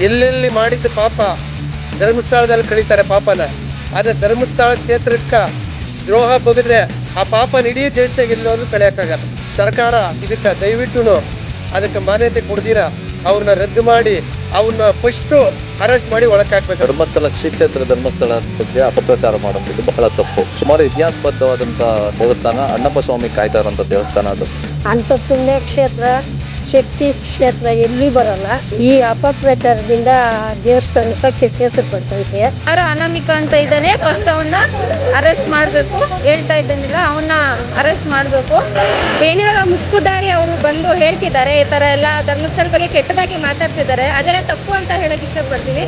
ಎಲ್ಲೆಲ್ಲಿ ಮಾಡಿದ್ದ ಪಾಪ? ಧರ್ಮಸ್ಥಳದಲ್ಲಿ ಕಳೀತಾರೆ ಪಾಪನ. ಆದರೆ ಧರ್ಮಸ್ಥಳ ಕ್ಷೇತ್ರಕ್ಕೆ ದ್ರೋಹ ಬಗೆದ್ರೆ ಆ ಪಾಪನ ಇಡೀ ದೇಶದಾಗ ಎಲ್ಲೋದ್ರೂ ಕಳೆಯೋಕ್ಕಾಗಲ್ಲ. ಸರ್ಕಾರ ಇದಕ್ಕೆ ದಯವಿಟ್ಟು ಅದಕ್ಕೆ ಮಾನ್ಯತೆ ಕೊಡ್ದಿರ ಅವ್ರನ್ನ ರದ್ದು ಮಾಡಿ ಅವನ್ನ ಫಸ್ಟು ಅರೆಸ್ಟ್ ಮಾಡಿ ಒಳಕ್ಕೆ ಹಾಕ್ಬೇಕು ಧರ್ಮಸ್ಥಳ ಶ್ರೀಕ್ಷೇತ್ರ ಧರ್ಮಸ್ಥಳ ಬಗ್ಗೆ ಅಪಪ್ರಚಾರ ಮಾಡುವಂಥದ್ದು ಬಹಳ ತಪ್ಪು. ಸುಮಾರು ಇತಿಹಾಸಬದ್ಧವಾದಂಥ ದೇವಸ್ಥಾನ ಅಣ್ಣಪ್ಪ ಸ್ವಾಮಿ ಕಾಯ್ತಾ ಇರೋಂಥ ದೇವಸ್ಥಾನ ಅದು. ಅಂಥ ಪುಣ್ಯ ಕ್ಷೇತ್ರ ಶಕ್ತಿ ಕ್ಷೇತ್ರ ಎಲ್ಲಿ ಬರಲ್ಲ. ಈ ಅಪಪ್ರಚಾರದಿಂದ ದೇವಸ್ಥಾನಕ್ಕೆ ಕೆಟ್ಟ ಹೆಸರು ಬರ್ತೈತೆ ಯಾರು ಅನಾಮಿಕ ಅಂತ ಇದ್ದಾನೆ ಫಸ್ಟ್ ಅವನ್ನ ಅರೆಸ್ಟ್ ಮಾಡಬೇಕು. ಹೇಳ್ತಾ ಇದ್ದಾನಿಲ್ಲ ಅವನ್ನ ಅರೆಸ್ಟ್ ಮಾಡಬೇಕು. ಏನಿವಾಗ ಮುಸ್ಕುದಾರಿ ಅವರು ಬಂದು ಹೇಳ್ತಿದ್ದಾರೆ, ಈ ಥರ ಎಲ್ಲ ಧರ್ಮಸ್ಥಳ ಬಗ್ಗೆ ಕೆಟ್ಟದಾಗಿ ಮಾತಾಡ್ತಿದ್ದಾರೆ. ಅದನ್ನ ತಪ್ಪು ಅಂತ ಹೇಳಕ್ ಇಷ್ಟಪಡ್ತೀನಿ.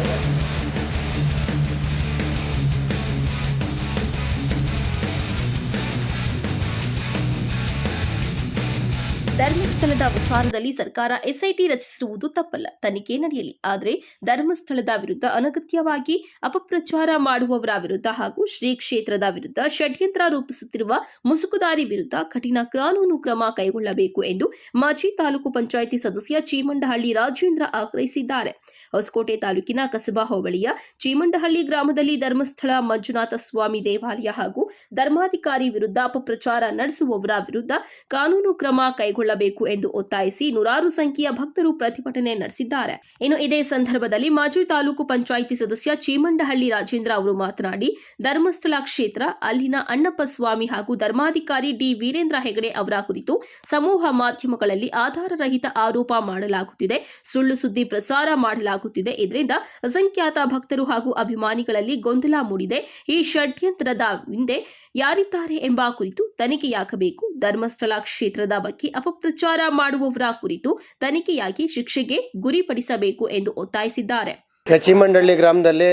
ಧರ್ಮಸ್ಥಳದ ವಿಚಾರದಲ್ಲಿ ಸರ್ಕಾರ ಎಸ್ಐಟಿ ರಚಿಸಿರುವುದು ತಪ್ಪಲ್ಲ. ತನಿಖೆ ನಡೆಯಲಿ. ಆದರೆ ಧರ್ಮಸ್ಥಳದ ವಿರುದ್ಧ ಅನಗತ್ಯವಾಗಿ ಅಪಪ್ರಚಾರ ಮಾಡುವವರ ವಿರುದ್ಧ ಹಾಗೂ ಶ್ರೀ ಕ್ಷೇತ್ರದ ವಿರುದ್ಧ ಷಡ್ಯಂತ್ರ ರೂಪಿಸುತ್ತಿರುವ ಮುಸುಕುದಾರಿ ವಿರುದ್ಧ ಕಠಿಣ ಕಾನೂನು ಕ್ರಮ ಕೈಗೊಳ್ಳಬೇಕು ಎಂದು ಮಾಜಿ ತಾಲೂಕು ಪಂಚಾಯಿತಿ ಸದಸ್ಯ ಚೀಮಂಡಹಳ್ಳಿ ರಾಜೇಂದ್ರ ಆಗ್ರಹಿಸಿದ್ದಾರೆ. ಹೊಸಕೋಟೆ ತಾಲೂಕಿನ ಕಸಬಾ ಹೋಬಳಿಯ ಚೀಮಂಡಹಳ್ಳಿ ಗ್ರಾಮದಲ್ಲಿ ಧರ್ಮಸ್ಥಳ ಮಂಜುನಾಥ ಸ್ವಾಮಿ ದೇವಾಲಯ ಹಾಗೂ ಧರ್ಮಾಧಿಕಾರಿ ವಿರುದ್ಧ ಅಪಪ್ರಚಾರ ನಡೆಸುವವರ ವಿರುದ್ಧ ಕಾನೂನು ಕ್ರಮ ಕೈಗೊಳ್ಳಬೇಕು ಎಂದು ಒತ್ತಾಯಿಸಿ ನೂರಾರು ಸಂಖ್ಯೆಯ ಭಕ್ತರು ಪ್ರತಿಭಟನೆ ನಡೆಸಿದ್ದಾರೆ. ಇನ್ನು ಇದೇ ಸಂದರ್ಭದಲ್ಲಿ ಮಾಜಿ ತಾಲೂಕು ಪಂಚಾಯಿತಿ ಸದಸ್ಯ ಚೀಮಂಡಹಳ್ಳಿ ರಾಜೇಂದ್ರ ಅವರು ಮಾತನಾಡಿ, ಧರ್ಮಸ್ಥಳ ಕ್ಷೇತ್ರ, ಅಲ್ಲಿನ ಅಣ್ಣಪ್ಪ ಸ್ವಾಮಿ ಹಾಗೂ ಧರ್ಮಾಧಿಕಾರಿ ಡಿ ವೀರೇಂದ್ರ ಹೆಗಡೆ ಅವರ ಕುರಿತು ಸಮೂಹ ಮಾಧ್ಯಮಗಳಲ್ಲಿ ಆಧಾರರಹಿತ ಆರೋಪ ಮಾಡಲಾಗುತ್ತಿದೆ. ಸುಳ್ಳು ಸುದ್ದಿ ಪ್ರಸಾರ ಮಾಡಲಾಗುತ್ತಿದೆ. ಇದರಿಂದ ಅಸಂಖ್ಯಾತ ಭಕ್ತರು ಹಾಗೂ ಅಭಿಮಾನಿಗಳಲ್ಲಿ ಗೊಂದಲ ಮೂಡಿದೆ. ಈ ಷಡ್ಯಂತ್ರದ ಹಿಂದೆ ಯಾರಿದ್ದಾರೆ ಎಂಬ ಕುರಿತು ತನಿಖೆಯಾಗಬೇಕು ಧರ್ಮಸ್ಥಳ ಕ್ಷೇತ್ರದ ಬಗ್ಗೆ ಅಪಪ್ರಚಾರ ಮಾಡುವವರ ಕುರಿತು ತನಿಖೆಯಾಗಿ ಶಿಕ್ಷೆಗೆ ಗುರಿಪಡಿಸಬೇಕು ಎಂದು ಒತ್ತಾಯಿಸಿದ್ದಾರೆ. ಕಚಿಮಂಡಳ್ಳಿ ಗ್ರಾಮದಲ್ಲಿ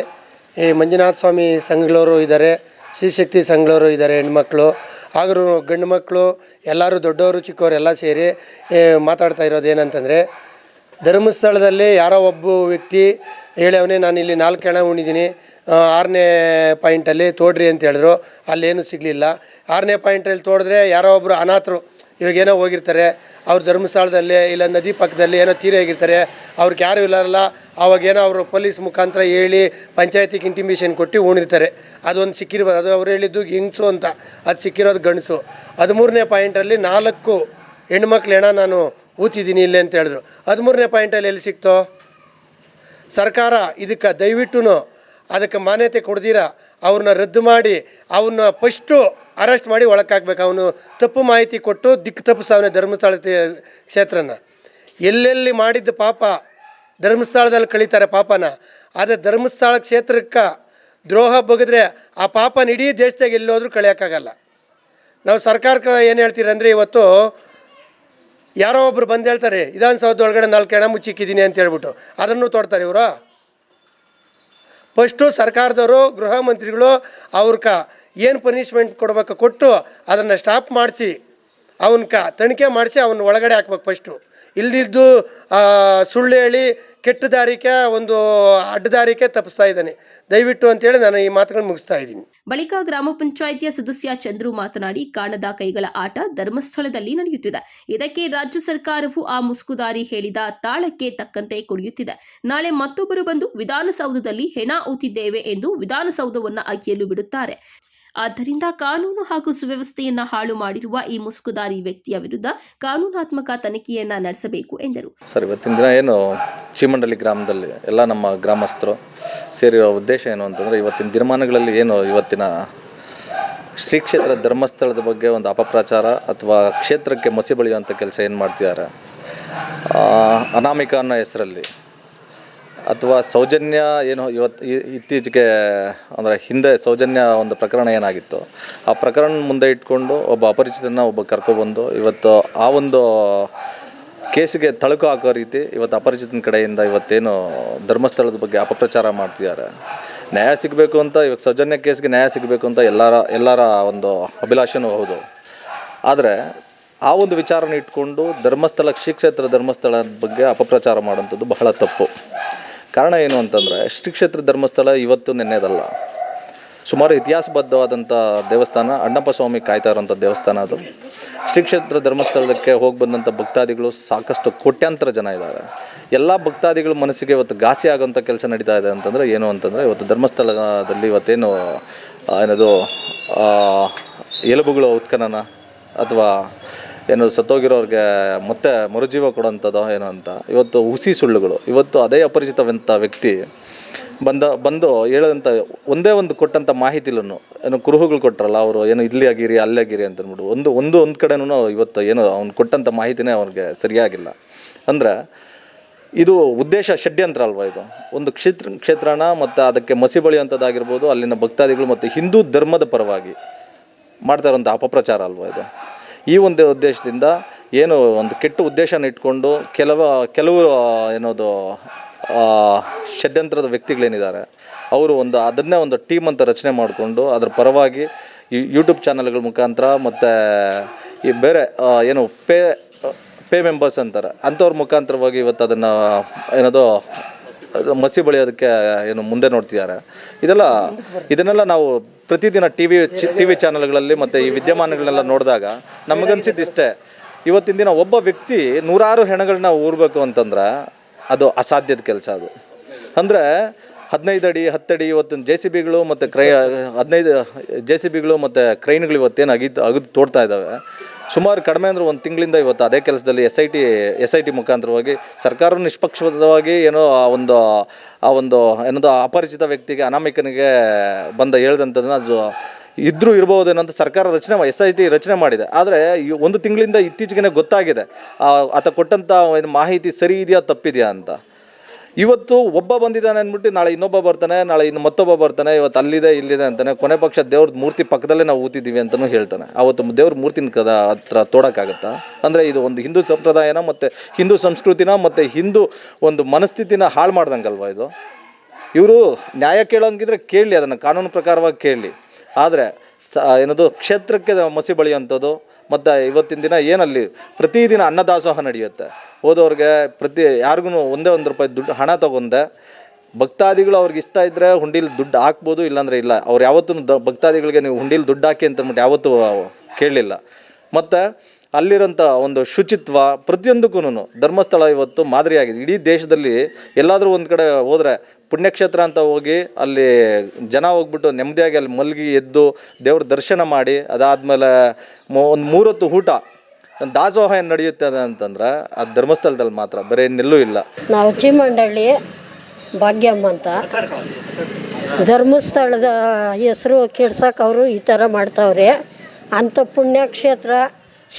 ಈ ಮಂಜುನಾಥ ಸ್ವಾಮಿ ಸಂಘಗಳವರು ಇದ್ದಾರೆ ಶ್ರೀಶಕ್ತಿ ಸಂಘಗಳವರು ಇದ್ದಾರೆ, ಹೆಣ್ಮಕ್ಳು ಆದರೂ ಗಂಡು ಮಕ್ಕಳು, ಎಲ್ಲರೂ ದೊಡ್ಡವರು, ಚಿಕ್ಕವರು ಎಲ್ಲ ಸೇರಿ ಮಾತಾಡ್ತಾ ಇರೋದು ಏನಂತಂದರೆ ಧರ್ಮಸ್ಥಳದಲ್ಲಿ ಯಾರೋ ಒಬ್ಬ ವ್ಯಕ್ತಿ ಹೇಳವನೇ ನಾನು ಇಲ್ಲಿ ನಾಲ್ಕು ಹೆಣ ಉಣಿದ್ದೀನಿ ಆರನೇ ಪಾಯಿಂಟಲ್ಲಿ ತೋಡ್ರಿ ಅಂತ ಹೇಳಿದ್ರು. ಅಲ್ಲೇನು ಸಿಗಲಿಲ್ಲ. ಆರನೇ ಪಾಯಿಂಟಲ್ಲಿ ತೋಡಿದ್ರೆ ಯಾರೋ ಒಬ್ಬರು ಅನಾಥರು ಇವಾಗೇನೋ ಹೋಗಿರ್ತಾರೆ. ಅವ್ರು ಧರ್ಮಸ್ಥಳದಲ್ಲಿ ಇಲ್ಲ, ನದಿ ಪಕ್ಕದಲ್ಲಿ ಏನೋ ತೀರಿ ಹೋಗಿರ್ತಾರೆ. ಅವ್ರಿಗೆ ಯಾರೂ ಇಲ್ಲಾರಲ್ಲ. ಅವಾಗೇನೋ ಅವರು ಪೊಲೀಸ್ ಮುಖಾಂತರ ಹೇಳಿ ಪಂಚಾಯತಿಗೆ ಇಂಟಿಮೇಷನ್ ಕೊಟ್ಟು ಉಣಿರ್ತಾರೆ. ಅದೊಂದು ಸಿಕ್ಕಿರ್ಬೋದು. ಅದು ಅವ್ರು ಹೇಳಿದ್ದು ಹಿಂಗ್ಸು ಅಂತ. ಅದು ಸಿಕ್ಕಿರೋದು ಗಂಡಸು. ಹದಿಮೂರನೇ ಪಾಯಿಂಟಲ್ಲಿ ನಾಲ್ಕು ಹೆಣ್ಮಕ್ಳು ಹೆಣ ನಾನು ಊತಿದ್ದೀನಿ ಇಲ್ಲೇ ಅಂತ ಹೇಳಿದ್ರು. ಹದಿಮೂರನೇ ಪಾಯಿಂಟಲ್ಲಿ ಎಲ್ಲಿ ಸಿಕ್ತೋ? ಸರ್ಕಾರ ಇದಕ್ಕೆ ದಯವಿಟ್ಟು ಅದಕ್ಕೆ ಮಾನ್ಯತೆ ಕೊಡ್ದಿರ? ಅವ್ರನ್ನ ರದ್ದು ಮಾಡಿ ಅವನ್ನ ಫಸ್ಟು ಅರೆಸ್ಟ್ ಮಾಡಿ ಒಳಕ್ಕೆ ಹಾಕ್ಬೇಕು ಅವನು ತಪ್ಪು ಮಾಹಿತಿ ಕೊಟ್ಟು ದಿಕ್ಕು ತಪ್ಪಿಸವನೇ ಧರ್ಮಸ್ಥಳ ಕ್ಷೇತ್ರನ. ಎಲ್ಲೆಲ್ಲಿ ಮಾಡಿದ್ದ ಪಾಪ? ಧರ್ಮಸ್ಥಳದಲ್ಲಿ ಕಳೀತಾರೆ ಪಾಪನ. ಆದರೆ ಧರ್ಮಸ್ಥಳ ಕ್ಷೇತ್ರಕ್ಕೆ ದ್ರೋಹ ಬಗೆದ್ರೆ ಆ ಪಾಪನ ಇಡೀ ದೇಶದಾಗ ಎಲ್ಲೋದ್ರೂ ಕಳಿಯೋಕ್ಕಾಗಲ್ಲ ನಾವು ಸರ್ಕಾರಕ್ಕೆ ಏನು ಹೇಳ್ತೀರಂದ್ರೆ ಇವತ್ತು ಯಾರೋ ಒಬ್ರು ಬಂದು ಹೇಳ್ತಾರೆ ವಿಧಾನಸೌಧ ಒಳಗಡೆ ನಾಲ್ಕು ಹೆಣ ಮುಚ್ಚಿಕ್ಕಿದ್ದೀನಿ ಅಂತ ಹೇಳ್ಬಿಟ್ಟು. ಅದನ್ನು ತೊಡ್ತಾರೆ ಇವರು. ಫಸ್ಟು ಸರ್ಕಾರದವರು, ಗೃಹ ಮಂತ್ರಿಗಳು ಅವ್ರಕ ಏನು ಪನಿಷ್ಮೆಂಟ್ ಕೊಡ್ಬೇಕು ಕೊಟ್ಟು ಅದನ್ನು ಸ್ಟಾಪ್ ಮಾಡಿಸಿ, ಅವನ್ಕ ತನಿಖೆ ಮಾಡಿಸಿ ಅವನ್ನ ಒಳಗಡೆ ಹಾಕ್ಬೇಕು ಫಸ್ಟು. ಇಲ್ದಿದ್ದು ಸುಳ್ಳು ಹೇಳಿ ಕೆಟ್ಟ ದಾರಿಕೆ ಒಂದು ಅಡ್ಡದಾರಿಕೆ ತಪ್ಪಿಸ್ತಾ ಇದ್ದಾನೆ. ದಯವಿಟ್ಟು ಅಂತೇಳಿ ನಾನು ಈ ಮಾತುಗಳನ್ನ ಮುಗಿಸ್ತಾ ಇದ್ದೀನಿ. ಬಳಿಕ ಗ್ರಾಮ ಪಂಚಾಯಿತಿಯ ಸದಸ್ಯ ಚಂದ್ರು ಮಾತನಾಡಿ, ಕಾಣದ ಕೈಗಳ ಆಟ ಧರ್ಮಸ್ಥಳದಲ್ಲಿ ನಡೆಯುತ್ತಿದೆ. ಇದಕ್ಕೆ ರಾಜ್ಯ ಸರ್ಕಾರವು ಆ ಮುಸುಕುದಾರಿ ಹೇಳಿದ ತಾಳಕ್ಕೆ ತಕ್ಕಂತೆ ಕುಡಿಯುತ್ತಿದೆ ನಾಳೆ ಮತ್ತೊಬ್ಬರು ಬಂದು ವಿಧಾನಸೌಧದಲ್ಲಿ ಹೆಣ ಊತಿದ್ದೇವೆ ಎಂದು ವಿಧಾನಸೌಧವನ್ನು ಅಗಿಯಲು ಬಿಡುತ್ತಾರೆ. ಆದ್ದರಿಂದ ಕಾನೂನು ಹಾಗೂ ಸುವ್ಯವಸ್ಥೆಯನ್ನ ಹಾಳು ಮಾಡಿರುವ ಈ ಮುಸುಕುದಾರಿ ವ್ಯಕ್ತಿಯ ವಿರುದ್ಧ ಕಾನೂನಾತ್ಮಕ ತನಿಖೆಯನ್ನ ನಡೆಸಬೇಕು ಎಂದರು. ಸರ್, ಇವತ್ತಿನ ದಿನ ಏನು ಚೀಮಂಡಲಿ ಗ್ರಾಮದಲ್ಲಿ ಎಲ್ಲ ನಮ್ಮ ಗ್ರಾಮಸ್ಥರು ಸೇರಿರೋ ಉದ್ದೇಶ ಏನು ಅಂತಂದರೆ ಇವತ್ತಿನ ದಿನಮಾನಗಳಲ್ಲಿ ಏನು ಇವತ್ತಿನ ಶ್ರೀ ಕ್ಷೇತ್ರ ಧರ್ಮಸ್ಥಳದ ಬಗ್ಗೆ ಒಂದು ಅಪಪ್ರಚಾರ ಅಥವಾ ಕ್ಷೇತ್ರಕ್ಕೆ ಮಸಿ ಬಳಿಯುವಂಥ ಕೆಲಸ ಏನು ಮಾಡ್ತಿದ್ದಾರೆ? ಅನಾಮಿಕ ಅನ್ನೋ ಹೆಸರಲ್ಲಿ. ಅಥವಾ ಸೌಜನ್ಯ ಏನು ಇವತ್ತು ಇತ್ತೀಚೆಗೆ ಅಂದರೆ ಹಿಂದೆ ಸೌಜನ್ಯ ಒಂದು ಪ್ರಕರಣ ಏನಾಗಿತ್ತು? ಆ ಪ್ರಕರಣ ಮುಂದೆ ಇಟ್ಕೊಂಡು ಒಬ್ಬ ಅಪರಿಚಿತನ ಒಬ್ಬ ಕರ್ಕೊಬಂದು ಇವತ್ತು ಆ ಒಂದು ಕೇಸಿಗೆ ತಳುಕು ಹಾಕೋ ರೀತಿ ಇವತ್ತು ಅಪರಿಚಿತನ ಕಡೆಯಿಂದ ಇವತ್ತೇನು ಧರ್ಮಸ್ಥಳದ ಬಗ್ಗೆ ಅಪಪ್ರಚಾರ ಮಾಡ್ತಿದ್ದಾರೆ. ನ್ಯಾಯ ಸಿಗಬೇಕು ಅಂತ, ಇವಾಗ ಸೌಜನ್ಯ ಕೇಸ್ಗೆ ನ್ಯಾಯ ಸಿಗಬೇಕು ಅಂತ ಎಲ್ಲರ ಎಲ್ಲರ ಒಂದು ಅಭಿಲಾಷೆನೂ ಹೌದು. ಆದರೆ ಆ ಒಂದು ವಿಚಾರನ ಇಟ್ಕೊಂಡು ಧರ್ಮಸ್ಥಳ, ಶ್ರೀ ಕ್ಷೇತ್ರ ಧರ್ಮಸ್ಥಳದ ಬಗ್ಗೆ ಅಪಪ್ರಚಾರ ಮಾಡೋಂಥದ್ದು ಬಹಳ ತಪ್ಪು. ಕಾರಣ ಏನು ಅಂತಂದರೆ, ಶ್ರೀ ಕ್ಷೇತ್ರ ಧರ್ಮಸ್ಥಳ ಇವತ್ತು ನೆನ್ನೆದಲ್ಲ. ಸುಮಾರು ಇತಿಹಾಸಬದ್ಧವಾದಂಥ ದೇವಸ್ಥಾನ ಅಣ್ಣಪ್ಪ ಸ್ವಾಮಿ ಕಾಯ್ತಾ ಇರೋಂಥ ದೇವಸ್ಥಾನ ಅದು. ಶ್ರೀ ಕ್ಷೇತ್ರ ಧರ್ಮಸ್ಥಳಕ್ಕೆ ಹೋಗಿ ಬಂದಂಥ ಭಕ್ತಾದಿಗಳು ಸಾಕಷ್ಟು ಕೋಟ್ಯಾಂತರ ಜನ ಇದ್ದಾರೆ. ಎಲ್ಲ ಭಕ್ತಾದಿಗಳು ಮನಸ್ಸಿಗೆ ಇವತ್ತು ಘಾಸಿ ಆಗೋಂಥ ಕೆಲಸ ನಡೀತಾ ಇದೆ ಅಂತಂದರೆ ಏನು ಅಂತಂದರೆ ಇವತ್ತು ಧರ್ಮಸ್ಥಳದಲ್ಲಿ ಇವತ್ತೇನು ಏನದು ಎಲುಬುಗಳ ಉತ್ಖನನ ಅಥವಾ ಏನು ಸತ್ತೋಗಿರೋರಿಗೆ ಮತ್ತೆ ಮರುಜೀವ ಕೊಡೋಂಥದ್ದು ಏನು ಅಂತ. ಇವತ್ತು ಹುಸಿ ಸುಳ್ಳುಗಳು. ಇವತ್ತು ಅದೇ ಅಪರಿಚಿತವಂಥ ವ್ಯಕ್ತಿ ಬಂದ, ಬಂದು ಹೇಳದಂತ, ಒಂದೇ ಒಂದು ಕೊಟ್ಟಂಥ ಮಾಹಿತಿಲೂ ಏನು ಕುರುಹುಗಳು ಕೊಟ್ಟರಲ್ಲ ಅವರು, ಏನು ಇಲ್ಲಿ ಆಗಿರಿ, ಅಲ್ಲಿ ಆಗಿರಿ ಅಂತ ಅಂದ್ಬಿಟ್ಟು, ಒಂದು ಒಂದು ಒಂದು ಕಡೆನೂ ಇವತ್ತು ಏನು ಅವ್ನು ಕೊಟ್ಟಂಥ ಮಾಹಿತಿನೇ ಅವ್ನಿಗೆ ಸರಿಯಾಗಿಲ್ಲ. ಅಂದ್ರೆ, ಇದು ಉದ್ದೇಶ ಷಡ್ಯಂತ್ರ ಅಲ್ವಾ ಇದು? ಒಂದು ಕ್ಷೇತ್ರ, ಕ್ಷೇತ್ರನ ಮತ್ತು ಅದಕ್ಕೆ ಮಸಿ ಬಳಿಯುವಂಥದ್ದಾಗಿರ್ಬೋದು ಅಲ್ಲಿನ ಭಕ್ತಾದಿಗಳು ಮತ್ತು ಹಿಂದೂ ಧರ್ಮದ ಪರವಾಗಿ ಮಾಡ್ತಾ ಇರೋಂಥ ಅಪಪ್ರಚಾರ ಅಲ್ವಾ ಇದು? ಈ ಒಂದು ಉದ್ದೇಶದಿಂದ ಏನು ಒಂದು ಕೆಟ್ಟ ಉದ್ದೇಶನ ಇಟ್ಕೊಂಡು ಕೆಲವು ಕೆಲವರು ಏನೋದು ಷಡ್ಯಂತ್ರದ ವ್ಯಕ್ತಿಗಳೇನಿದ್ದಾರೆ, ಅವರು ಒಂದು ಅದನ್ನೇ ಒಂದು ಟೀಮ್ ಅಂತ ರಚನೆ ಮಾಡಿಕೊಂಡು ಅದರ ಪರವಾಗಿ ಯೂಟ್ಯೂಬ್ ಚಾನಲ್ಗಳ ಮುಖಾಂತರ ಮತ್ತು ಈ ಬೇರೆ ಏನು ಪೇ ಪೇ ಮೆಂಬರ್ಸ್ ಅಂತಾರೆ, ಅಂಥವ್ರ ಮುಖಾಂತರವಾಗಿ ಇವತ್ತು ಅದನ್ನು, ಏನದು ಮಸಿ ಬಳಿಯೋದಕ್ಕೆ ಏನು ಮುಂದೆ ನೋಡ್ತಿದ್ದಾರೆ. ಇದೆಲ್ಲ, ಇದನ್ನೆಲ್ಲ ನಾವು ಪ್ರತಿದಿನ ಟಿ ವಿ ಟಿ ವಿ ಚಾನಲ್ಗಳಲ್ಲಿ ಮತ್ತು ಈ ವಿದ್ಯಮಾನಗಳನ್ನೆಲ್ಲ ನೋಡಿದಾಗ ನಮಗನ್ಸಿದ್ದು ಇಷ್ಟೇ ಇವತ್ತಿನ ದಿನ ಒಬ್ಬ ವ್ಯಕ್ತಿ ನೂರಾರು ಹೆಣಗಳನ್ನ ಊರಬೇಕು ಅಂತಂದ್ರೆ ಅದು ಅಸಾಧ್ಯದ ಕೆಲಸ ಅದು. ಅಂದರೆ ಹದಿನೈದು ಅಡಿ ಹತ್ತಡಿ ಇವತ್ತಿನ ಜೆ ಸಿ ಬಿಗಳು ಮತ್ತು ಕ್ರೈ, ಹದಿನೈದು ಜೆ ಸಿ ಬಿಗಳು ಮತ್ತು ಕ್ರೈನ್ಗಳು ಇವತ್ತೇನು ಅಗಿದು ಅಗಿದು ತೋಡ್ತಾ ಇದ್ದಾವೆ ಸುಮಾರು ಕಡಿಮೆ ಅಂದರೆ ಒಂದು ತಿಂಗಳಿಂದ ಇವತ್ತು ಅದೇ ಕೆಲಸದಲ್ಲಿ S I T S I T ಮುಖಾಂತರವಾಗಿ ಸರ್ಕಾರ ನಿಷ್ಪಕ್ಷಪಾತವಾಗಿ ಏನೋ ಆ ಒಂದು ಆ ಒಂದು ಏನದು ಅಪರಿಚಿತ ವ್ಯಕ್ತಿಗೆ, ಅನಾಮಿಕನಿಗೆ ಬಂದ ಹೇಳ್ದಂಥದ್ದನ್ನ ಅದು ಇದ್ರೂ ಅಂತ ಸರ್ಕಾರ ರಚನೆ ಎಸ್ ಐ ಟಿ ರಚನೆ ಮಾಡಿದೆ. ಆದರೆ ಒಂದು ತಿಂಗಳಿಂದ ಇತ್ತೀಚೆಗೆ ಗೊತ್ತಾಗಿದೆ. ಆತ ಕೊಟ್ಟಂಥ ಏನು ಮಾಹಿತಿ ಸರಿ ಇದೆಯಾ, ತಪ್ಪಿದೆಯಾ ಅಂತ. ಇವತ್ತು ಒಬ್ಬ ಬಂದಿದ್ದಾನೆ ಅಂದ್ಬಿಟ್ಟು ನಾಳೆ ಇನ್ನೊಬ್ಬ ಬರ್ತಾನೆ, ನಾಳೆ ಇನ್ನು ಮತ್ತೊಬ್ಬ ಬರ್ತಾನೆ, ಇವತ್ತು ಅಲ್ಲಿದೆ, ಇಲ್ಲಿದೆ ಅಂತಾನೆ ಕೊನೆ ಪಕ್ಷ ದೇವ್ರ ಮೂರ್ತಿ ಪಕ್ಕದಲ್ಲೇ ನಾವು ಊತಿದ್ದೀವಿ ಅಂತಲೂ ಹೇಳ್ತಾನೆ. ಅವತ್ತು ದೇವ್ರ ಮೂರ್ತಿನ ಕದ ಹತ್ರ ತೋಡೋಕ್ಕಾಗತ್ತಾ? ಅಂದರೆ ಇದು ಒಂದು ಹಿಂದೂ ಸಂಪ್ರದಾಯನ ಮತ್ತು ಹಿಂದೂ ಸಂಸ್ಕೃತಿನ ಮತ್ತು ಹಿಂದೂ ಒಂದು ಮನಸ್ಥಿತಿನ ಹಾಳು ಮಾಡ್ದಂಗಲ್ವ ಇದು? ಇವರು ನ್ಯಾಯ ಕೇಳೋಂಗಿದ್ರೆ ಕೇಳಲಿ, ಅದನ್ನು ಕಾನೂನು ಪ್ರಕಾರವಾಗಿ ಕೇಳಲಿ. ಆದರೆ ಸ ಏನದು, ಕ್ಷೇತ್ರಕ್ಕೆ ಮಸಿ ಬಳಿಯುವಂಥದ್ದು, ಮತ್ತು ಇವತ್ತಿನ ದಿನ ಏನಲ್ಲಿ ಪ್ರತಿದಿನ ಅನ್ನದಾಸೋಹ ನಡೆಯುತ್ತೆ. ಹೋದವ್ರಿಗೆ ಪ್ರತಿ ಯಾರಿಗೂ ಒಂದೇ ಒಂದು ರೂಪಾಯಿ ದುಡ್ಡು, ಹಣ ತಗೊಂಡೆ, ಭಕ್ತಾದಿಗಳು ಅವ್ರಿಗೆ ಇಷ್ಟ ಇದ್ದರೆ ಹುಂಡೀಲಿ ದುಡ್ಡು ಹಾಕ್ಬೋದು, ಇಲ್ಲಾಂದರೆ ಇಲ್ಲ. ಅವ್ರು ಯಾವತ್ತೂ ದ, ಭಕ್ತಾದಿಗಳಿಗೆ ನೀವು ಹುಂಡೀಲಿ ದುಡ್ಡು ಹಾಕಿ ಅಂತ ಅಂದ್ಬಿಟ್ಟು ಯಾವತ್ತೂ ಕೇಳಲಿಲ್ಲ ಮತ್ತು ಅಲ್ಲಿರೋಂಥ ಒಂದು ಶುಚಿತ್ವ ಪ್ರತಿಯೊಂದಕ್ಕೂ ಧರ್ಮಸ್ಥಳ ಇವತ್ತು ಮಾದರಿಯಾಗಿದೆ. ಇಡೀ ದೇಶದಲ್ಲಿ ಎಲ್ಲಾದರೂ ಒಂದು ಕಡೆ ಹೋದರೆ ಪುಣ್ಯಕ್ಷೇತ್ರ ಅಂತ ಹೋಗಿ ಅಲ್ಲಿ ಜನ ಹೋಗ್ಬಿಟ್ಟು ನೆಮ್ಮದಿಯಾಗಿ ಅಲ್ಲಿ ಮಲಗಿ ಎದ್ದು ದೇವ್ರ ದರ್ಶನ ಮಾಡಿ, ಅದಾದಮೇಲೆ ಒಂದು ಮೂರೊತ್ತು ಊಟ ದಾಸೋಹ ಏನು ನಡೆಯುತ್ತೆ ಅಂತಂದ್ರೆ ಆ ಧರ್ಮಸ್ಥಳದಲ್ಲಿ ಮಾತ್ರ, ಬೇರೆ ಇನ್ನೆಲ್ಲೂ ಇಲ್ಲ. ನಾವು ಚಿಮಂಡಳ್ಳಿ ಭಾಗ್ಯಮ್ಮ ಅಂತ. ಧರ್ಮಸ್ಥಳದ ಹೆಸರು ಕೆಡ್ಸಕ್ಕೆ ಅವರು ಈ ಥರ ಮಾಡ್ತಾವ್ರೆ. ಅಂಥ ಪುಣ್ಯಕ್ಷೇತ್ರ,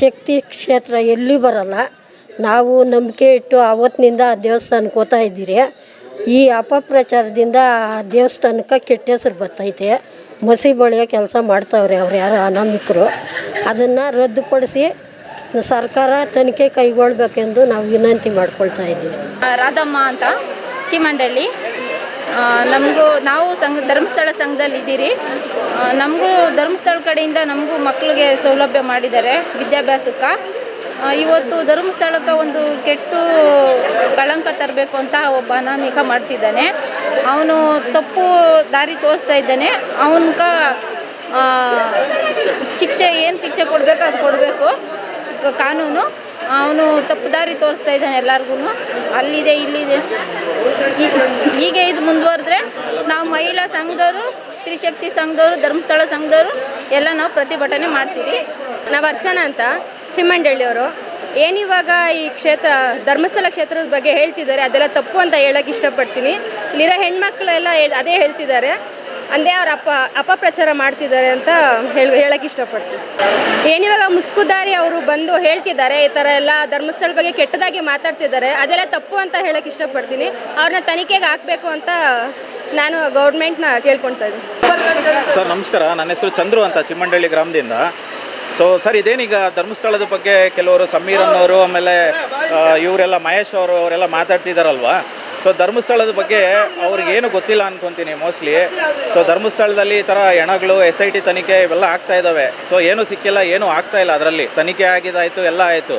ಶಕ್ತಿ ಕ್ಷೇತ್ರ ಎಲ್ಲಿ ಬರಲ್ಲ. ನಾವು ನಂಬಿಕೆ ಇಟ್ಟು ಅವತ್ತಿನಿಂದ ಆ ದೇವಸ್ಥಾನಕ್ಕೆ ಹೋಗ್ತಾ ಇದ್ದೀರಿ. ಈ ಅಪಪ್ರಚಾರದಿಂದ ದೇವಸ್ಥಾನಕ್ಕೆ ಕೆಟ್ಟ ಹೆಸರು ಬರ್ತೈತೆ. ಮಸಿ ಬಳಿಯೋ ಕೆಲಸ ಮಾಡ್ತಾವ್ರೆ ಅವ್ರು ಯಾರು ಅನಾಮಿಕರು. ಅದನ್ನು ರದ್ದುಪಡಿಸಿ ಸರ್ಕಾರ ತನಿಖೆ ಕೈಗೊಳ್ಬೇಕೆಂದು ನಾವು ವಿನಂತಿ ಮಾಡ್ಕೊಳ್ತಾ ಇದ್ದೀವಿ. ರಾಧಮ್ಮ ಅಂತ, ಚಿಮಂಡಳ್ಳಿ. ನಮಗೂ ನಾವು ಸಂಘ, ಧರ್ಮಸ್ಥಳ ಸಂಘದಲ್ಲಿ ಇದ್ದೀರಿ. ನಮಗೂ ಧರ್ಮಸ್ಥಳ ಕಡೆಯಿಂದ ನಮಗೂ ಮಕ್ಕಳಿಗೆ ಸೌಲಭ್ಯ ಮಾಡಿದ್ದಾರೆ ವಿದ್ಯಾಭ್ಯಾಸಕ್ಕೆ. ಇವತ್ತು ಧರ್ಮಸ್ಥಳಕ್ಕೆ ಒಂದು ಕೆಟ್ಟು ಕಳಂಕ ತರಬೇಕು ಅಂತ ಒಬ್ಬ ಅನಾಮಿಕ ಮಾಡ್ತಿದ್ದಾನೆ. ಅವನು ತಪ್ಪು ದಾರಿ ತೋರಿಸ್ತಾ ಇದ್ದಾನೆ. ಅವನ್ಕ ಶಿಕ್ಷೆ, ಏನು ಶಿಕ್ಷೆ ಕೊಡಬೇಕು ಅದು ಕೊಡಬೇಕು. ಕಾನೂನು. ಅವನು ತಪ್ಪು ದಾರಿ ತೋರಿಸ್ತಾ ಇದ್ದಾನೆ ಎಲ್ಲರಿಗೂ ಅಲ್ಲಿದೆ, ಇಲ್ಲಿದೆ. ಹೀಗೆ ಇದು ಮುಂದುವರೆದ್ರೆ ನಾವು ಮಹಿಳಾ ಸಂಘದವರು ತ್ರಿಶಕ್ತಿ ಸಂಘದವರು ಧರ್ಮಸ್ಥಳ ಸಂಘದವರು ಎಲ್ಲ ನಾವು ಪ್ರತಿಭಟನೆ ಮಾಡ್ತೀವಿ. ನಾವು ಅರ್ಚನಾ ಅಂತ. ಚಿಮ್ಮಂಡಳ್ಳಿಯವರು ಏನಿವಾಗ ಈ ಕ್ಷೇತ್ರ, ಧರ್ಮಸ್ಥಳ ಕ್ಷೇತ್ರದ ಬಗ್ಗೆ ಹೇಳ್ತಿದ್ದಾರೆ, ಅದೆಲ್ಲ ತಪ್ಪು ಅಂತ ಹೇಳಕ್ಕೆ ಇಷ್ಟಪಡ್ತೀನಿ. ಇಲ್ಲಿರೋ ಹೆಣ್ಮಕ್ಳೆಲ್ಲ ಅದೇ ಹೇಳ್ತಿದ್ದಾರೆ. ಅಂದೇ ಅವ್ರ ಅಪ ಅಪಪ್ರಚಾರ ಮಾಡ್ತಿದ್ದಾರೆ ಅಂತ ಹೇಳಿ ಹೇಳಕ್ಕೆ ಇಷ್ಟಪಡ್ತೀನಿ. ಏನಿವಾಗ ಮುಸ್ಕುದಾರಿ ಅವರು ಬಂದು ಹೇಳ್ತಿದ್ದಾರೆ, ಈ ಥರ ಎಲ್ಲ ಧರ್ಮಸ್ಥಳ ಬಗ್ಗೆ ಕೆಟ್ಟದಾಗಿ ಮಾತಾಡ್ತಿದ್ದಾರೆ, ಅದೆಲ್ಲ ತಪ್ಪು ಅಂತ ಹೇಳಕ್ಕೆ ಇಷ್ಟಪಡ್ತೀನಿ. ಅವ್ರನ್ನ ತನಿಖೆಗೆ ಹಾಕಬೇಕು ಅಂತ ನಾನು ಗೌರ್ಮೆಂಟ್ನ ಕೇಳ್ಕೊಳ್ತಾ ಇದ್ದೀನಿ. ಸರ್, ನಮಸ್ಕಾರ. ನನ್ನ ಹೆಸರು ಚಂದ್ರು ಅಂತ ಚಿಮ್ಮಂಡಳ್ಳಿ ಗ್ರಾಮದಿಂದ. ಸೊ ಸರ್, ಇದೇನೀಗ ಧರ್ಮಸ್ಥಳದ ಬಗ್ಗೆ ಕೆಲವರು ಸಮೀರ್ ಅನ್ನೋರು, ಆಮೇಲೆ ಇವರೆಲ್ಲ ಮಹೇಶ್ ಅವರು, ಅವರೆಲ್ಲ ಮಾತಾಡ್ತಿದ್ದಾರಲ್ವಾ ಸೊ ಧರ್ಮಸ್ಥಳದ ಬಗ್ಗೆ ಅವ್ರಿಗೇನು ಗೊತ್ತಿಲ್ಲ ಅನ್ಕೊಂತೀನಿ ಮೋಸ್ಟ್ಲಿ ಸೊ ಧರ್ಮಸ್ಥಳದಲ್ಲಿ ಈ ಥರ ಹೆಣಗಳು ಎಸ್ ಐ ಟಿ ತನಿಖೆ ಇವೆಲ್ಲ ಆಗ್ತಾ ಇದ್ದಾವೆ ಸೊ ಏನೂ ಸಿಕ್ಕಿಲ್ಲ, ಏನೂ ಆಗ್ತಾ ಇಲ್ಲ ಅದರಲ್ಲಿ. ತನಿಖೆ ಆಗಿದಾಯಿತು, ಎಲ್ಲ ಆಯಿತು.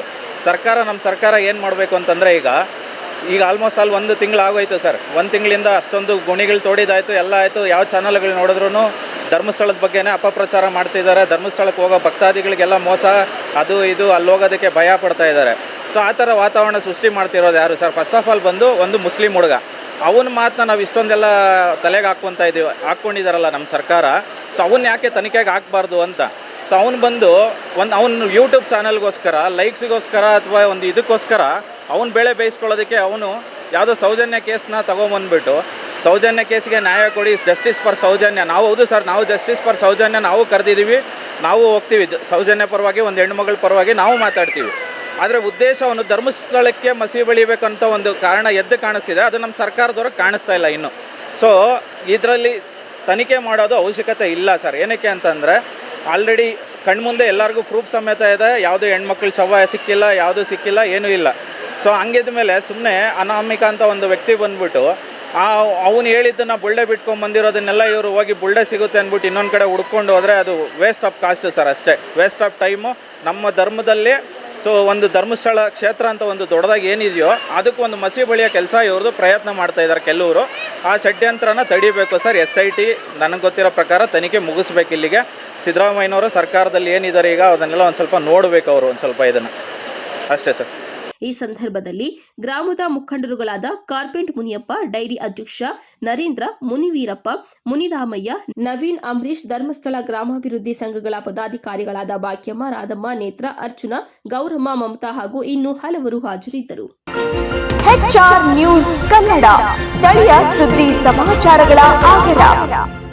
ಸರ್ಕಾರ ನಮ್ಮ ಸರ್ಕಾರ ಏನು ಮಾಡಬೇಕು ಅಂತಂದರೆ ಈಗ ಈಗ ಆಲ್ಮೋಸ್ಟ್ ಆಲ್ ಒಂದು ತಿಂಗಳು ಆಗೋಯ್ತು ಸರ್. ಒಂದು ತಿಂಗಳಿಂದ ಅಷ್ಟೊಂದು ಗುಣಿಗಳು ತೋಡಿದಾಯಿತು, ಎಲ್ಲ ಆಯಿತು. ಯಾವ ಚಾನಲ್ಗಳು ನೋಡಿದ್ರು ಧರ್ಮಸ್ಥಳದ ಬಗ್ಗೆನೇ ಅಪಪ್ರಚಾರ ಮಾಡ್ತಿದ್ದಾರೆ ಧರ್ಮಸ್ಥಳಕ್ಕೆ ಹೋಗೋ ಭಕ್ತಾದಿಗಳಿಗೆಲ್ಲ ಮೋಸ, ಅದು ಇದು, ಅಲ್ಲಿ ಹೋಗೋದಕ್ಕೆ ಭಯ ಪಡ್ತಾ ಇದ್ದಾರೆ. ಸೊ ಆ ಥರ ವಾತಾವರಣ ಸೃಷ್ಟಿ ಮಾಡ್ತಿರೋದು ಯಾರು ಸರ್? ಫಸ್ಟ್ ಆಫ್ ಆಲ್ ಬಂದು ಒಂದು ಮುಸ್ಲಿಂ ಹುಡುಗ. ಅವನ ಮಾತನ್ನ ನಾವು ಇಷ್ಟೊಂದೆಲ್ಲ ತಲೆಗೆ ಹಾಕ್ಕೊತಾ ಇದ್ದೀವಿ ಹಾಕ್ಕೊಂಡಿದಾರಲ್ಲ ನಮ್ಮ ಸರ್ಕಾರ. ಸೊ ಅವನ್ನ ಯಾಕೆ ತನಿಖೆಗೆ ಹಾಕ್ಬಾರ್ದು ಅಂತ? ಸೊ ಅವ್ನು ಬಂದು ಒಂದು ಅವ್ನು ಯೂಟ್ಯೂಬ್ ಚಾನಲ್ಗೋಸ್ಕರ ಲೈಕ್ಸಿಗೋಸ್ಕರ ಅಥವಾ ಒಂದು ಇದಕ್ಕೋಸ್ಕರ ಅವ್ನು ಬೆಳೆ ಬೇಯಿಸ್ಕೊಳ್ಳೋದಕ್ಕೆ ಅವನು ಯಾವುದೋ ಸೌಜನ್ಯ ಕೇಸನ್ನ ತೊಗೊಂಬಂದ್ಬಿಟ್ಟು ಸೌಜನ್ಯ ಕೇಸಿಗೆ ನ್ಯಾಯ ಕೊಡಿ ಜಸ್ಟಿಸ್ ಫಾರ್ ಸೌಜನ್ಯ. ನಾವು ಹೌದು ಸರ್ ನಾವು ಜಸ್ಟಿಸ್ ಫಾರ್ ಸೌಜನ್ಯ ನಾವು ಕರೆದಿದ್ದೀವಿ. ನಾವು ಹೋಗ್ತೀವಿ. ಸೌಜನ್ಯ ಪರವಾಗಿ, ಒಂದು ಹೆಣ್ಮಗಳ ಪರವಾಗಿ ನಾವು ಮಾತಾಡ್ತೀವಿ. ಆದರೆ ಉದ್ದೇಶವನ್ನು ಧರ್ಮಸ್ಥಳಕ್ಕೆ ಮಸಿ ಬೆಳಿಬೇಕಂತ ಒಂದು ಕಾರಣ ಎದ್ದು ಕಾಣಿಸ್ತಿದೆ. ಅದು ನಮ್ಮ ಸರ್ಕಾರದವ್ರಿಗೆ ಕಾಣಿಸ್ತಾ ಇಲ್ಲ ಇನ್ನು. ಸೊ ಇದರಲ್ಲಿ ತನಿಖೆ ಮಾಡೋದು ಅವಶ್ಯಕತೆ ಇಲ್ಲ ಸರ್ ಏನಕ್ಕೆ ಅಂತಂದರೆ ಆಲ್ರೆಡಿ ಕಣ್ಮುಂದೆ ಎಲ್ಲರಿಗೂ ಪ್ರೂಫ್ ಸಮೇತ ಇದೆ. ಯಾವುದೇ ಹೆಣ್ಮಕ್ಳು ಶವ ಸಿಕ್ಕಿಲ್ಲ, ಯಾವುದೂ ಸಿಕ್ಕಿಲ್ಲ, ಏನೂ ಇಲ್ಲ. ಸೊ ಹಂಗಿದ ಮೇಲೆ ಸುಮ್ಮನೆ ಅನಾಮಿಕ ಅಂತ ಒಂದು ವ್ಯಕ್ತಿ ಬಂದ್ಬಿಟ್ಟು ಆ, ಅವನು ಹೇಳಿದ್ದನ್ನು ಬುಳ್ಳೆ ಬಿಟ್ಕೊಂಡು ಬಂದಿರೋದನ್ನೆಲ್ಲ ಇವರು ಹೋಗಿ ಬುಳ್ಳೆ ಸಿಗುತ್ತೆ ಅಂದ್ಬಿಟ್ಟು ಇನ್ನೊಂದು ಕಡೆ ಹುಡ್ಕೊಂಡು ಹೋದರೆ ಅದು ವೇಸ್ಟ್ ಆಫ್ ಕಾಸ್ಟ್ ಸರ್ ಅಷ್ಟೇ. ವೇಸ್ಟ್ ಆಫ್ ಟೈಮು ನಮ್ಮ ಧರ್ಮದಲ್ಲಿ ಸೊ ಒಂದು ಧರ್ಮಸ್ಥಳ ಕ್ಷೇತ್ರ ಅಂತ ಒಂದು ದೊಡ್ಡದಾಗಿ ಏನಿದೆಯೋ, ಅದಕ್ಕೆ ಒಂದು ಮಸಿ ಬಳಿಯ ಕೆಲಸ ಇವ್ರದ್ದು ಪ್ರಯತ್ನ ಮಾಡ್ತಾ ಇದ್ದಾರೆ ಕೆಲವರು. ಆ ಷಡ್ಯಂತ್ರನ ತಡಿಬೇಕು ಸರ್ ಎಸ್ ಐ ಟಿ ನನಗೆ ಗೊತ್ತಿರೋ ಪ್ರಕಾರ ತನಿಖೆ ಮುಗಿಸ್ಬೇಕು ಇಲ್ಲಿಗೆ. ಸಿದ್ದರಾಮಯ್ಯನವರು ಸರ್ಕಾರದಲ್ಲಿ ಏನಿದ್ದಾರೆ ಈಗ ಅದನ್ನೆಲ್ಲ ಒಂದು ಸ್ವಲ್ಪ ನೋಡಬೇಕು ಅವರು ಒಂದು ಸ್ವಲ್ಪ ಇದನ್ನು. ಅಷ್ಟೇ ಸರ್ ಈ ಸಂದರ್ಭದಲ್ಲಿ ಗ್ರಾಮದ ಮುಖಂಡರುಗಳಾದ ಕಾರ್ಪೆಂಟ್ ಮುನಿಯಪ್ಪ, ಡೈರಿ ಅಧ್ಯಕ್ಷ ನರೇಂದ್ರ, ಮುನಿವೀರಪ್ಪ, ಮುನಿರಾಮಯ್ಯ, ನವೀನ್ ಅಂಬರೀಶ್ ಧರ್ಮಸ್ಥಳ ಗ್ರಾಮಾಭಿವೃದ್ಧಿ ಸಂಘಗಳ ಪದಾಧಿಕಾರಿಗಳಾದ ಭಾಗ್ಯಮ್ಮ, ರಾಧಮ್ಮ, ನೇತ್ರ, ಅರ್ಚುನ, ಗೌರಮ್ಮ, ಮಮತಾ ಹಾಗೂ ಇನ್ನು ಹಲವರು ಹಾಜರಿದ್ದರು. ನ್ಯೂಸ್ ಕನ್ನಡ, ಸ್ಥಳೀಯ ಸುದ್ದಿ ಸಮಾಚಾರಗಳ